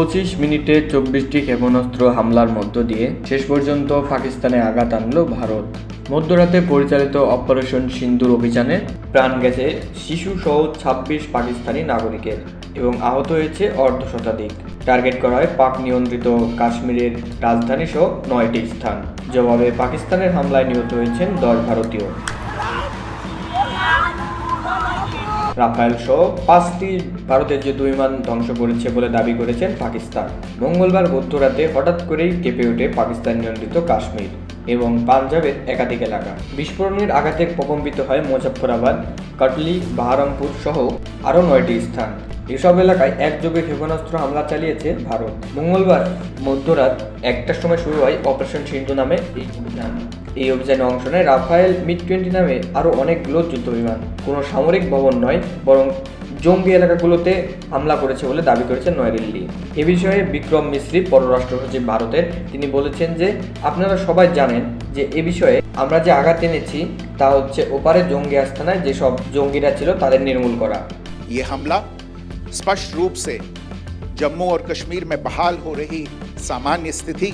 পঁচিশ মিনিটে চব্বিশটি ক্ষেপণাস্ত্র হামলার মধ্য দিয়ে শেষ পর্যন্ত পাকিস্তানে আঘাত আনল ভারত। মধ্যরাতে পরিচালিত অপারেশন সিন্দুর অভিযানে প্রাণ গেছে শিশু সহ ছাব্বিশ পাকিস্তানি নাগরিকের এবং আহত হয়েছে অর্ধ শতাধিক। টার্গেট করা হয় পাক নিয়ন্ত্রিত কাশ্মীরের রাজধানী সহ নয়টি স্থান। জবাবে পাকিস্তানের হামলায় নিহত হয়েছেন দশ ভারতীয়। রাফায়েল সহ পাঁচটি ভারতের যুদ্ধ বিমান ধ্বংস করেছে বলে দাবি করেছেন পাকিস্তান। মঙ্গলবার মধ্যরাতে হঠাৎ করেই কেঁপে ওঠে পাকিস্তান নিয়ন্ত্রিত কাশ্মীর এবং পাঞ্জাবের একাধিক এলাকা। বিস্ফোরণের আঘাতে প্রকম্পিত হয় মুজফ্ফরাবাদ, কাটলি, বাহারামপুর সহ আরও নয়টি স্থান। এসব এলাকায় একযোগে ক্ষেপণাস্ত্র হামলা চালিয়েছে ভারত। মঙ্গলবার মধ্যরাত একটার সময় শুরু হয় অপারেশন সিন্ধু নামে এই অভিযান। এই অভিযানে অংশ নেয় রাফায়েল মিড টোয়েন্টি নামে আরও অনেকগুলো যুদ্ধ বিমান কোনো সামরিক ভবন নয় বরং জঙ্গি এলাকাগুলোতে হামলা করেছে বলে দাবি করেছে নয়াদিল্লি এ বিষয়ে বিক্রম মিশ্রি পররাষ্ট্র সচিব ভারতের তিনি বলেছেন যে আপনারা সবাই জানেন যে এ বিষয়ে আমরা যে আঘাত এনেছি তা হচ্ছে ওপারে জঙ্গি আস্থানায় যেসব জঙ্গিরা ছিল তাদের নির্মূল করা ये हमला स्पष्ट रूप से जम्मू और कश्मीर में बहाल हो रही सामान्य स्थिति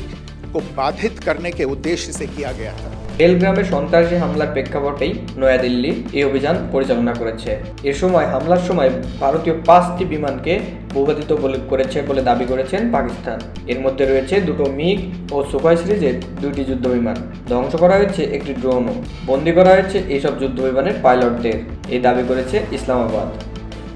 को बाधित करने के उद्देश्य से किया गया था বেলগ্রামে সন্ত্রাসী হামলার প্রেক্ষাপটেই নয়াদিল্লি এই অভিযান পরিচালনা করেছে এ সময় হামলার সময় ভারতীয় পাঁচটি বিমানকে ভূপাতিত বলে করেছে বলে দাবি করেছেন পাকিস্তান এর মধ্যে রয়েছে দুটো মিগ ও সুখয় সিরিজের দুইটি যুদ্ধ বিমান ধ্বংস করা হয়েছে একটি ড্রোনও বন্দি করা হয়েছে এইসব যুদ্ধ বিমানের পাইলটদের এই দাবি করেছে ইসলামাবাদ